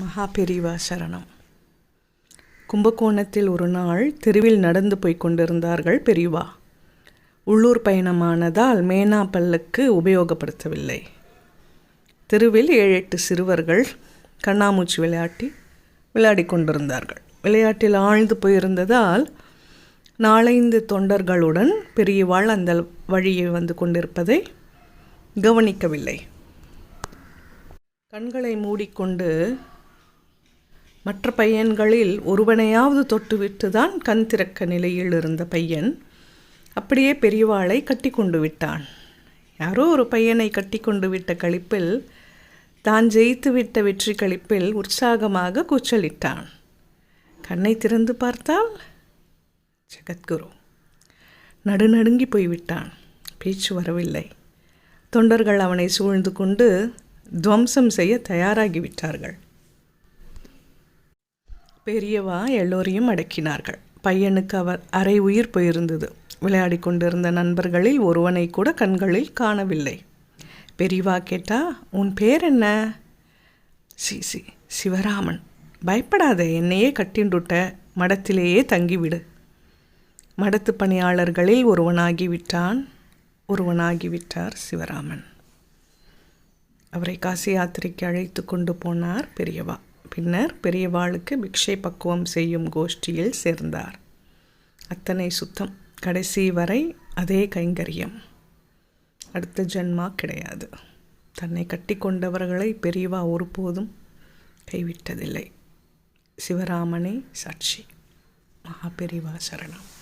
மகா பெரிவா சரணம். கும்பகோணத்தில் ஒரு நாள் தெருவில் நடந்து போய் கொண்டிருந்தார்கள் பெரிவா. உள்ளூர் பயணமானதால் மேனா பல்லுக்கு உபயோகப்படுத்தவில்லை. தெருவில் ஏழு எட்டு சிறுவர்கள் கண்ணாமூச்சி விளையாட்டி விளையாடி கொண்டிருந்தார்கள். விளையாட்டில் ஆழ்ந்து போயிருந்ததால் நாலைந்து தொண்டர்களுடன் பெரியவாள் அந்த வழியை வந்து கொண்டிருப்பதை கவனிக்கவில்லை. கண்களை மூடிக்கொண்டு மற்ற பையன்களில் ஒருவனையாவது தொட்டுவிட்டு தான் கண் திறக்க நிலையில் இருந்த பையன் அப்படியே பெரியவாளை கட்டி கொண்டு விட்டான். யாரோ ஒரு பையனை கட்டி கொண்டு விட்ட கழிப்பில் தான் ஜெயித்து விட்ட வெற்றி கழிப்பில் உற்சாகமாக கூச்சலிட்டான். கண்ணை திறந்து பார்த்தால் ஜெகத்குரு. நடுநடுங்கி போய்விட்டான். பேச்சு வரவில்லை. தொண்டர்கள் அவனை சூழ்ந்து கொண்டு துவம்சம் செய்ய தயாராகிவிட்டார்கள். பெரியவா எல்லோரையும் அடக்கினார்கள். பையனுக்கு அவர் அரை உயிர் போயிருந்தது. விளையாடி கொண்டிருந்த நண்பர்களில் ஒருவனை கூட கண்களில் காணவில்லை. பெரியவா கேட்டா உன் பேர் என்ன? சி சி சிவராமன். பயப்படாத என்னையே கட்டிண்டுட்ட மடத்திலேயே தங்கிவிடு. மடத்து பணியாளர்களில் ஒருவனாகிவிட்டான். ஒருவனாகிவிட்டார் சிவராமன். அவரை காசி யாத்திரைக்கு அழைத்து கொண்டு போனார் பெரியவா. பின்னர் பெரியவாளுக்கு பிக்ஷை பக்குவம் செய்யும் கோஷ்டியில் சேர்ந்தார். அத்தனை சுத்தம் கடைசி வரை அதே கைங்கரியம். அடுத்த ஜென்மா கிடையாது. தன்னை கட்டி கொண்டவர்களை பெரியவா ஒருபோதும் கைவிட்டதில்லை. சிவராமனே சாட்சி. மகாபெரிவா சரணம்.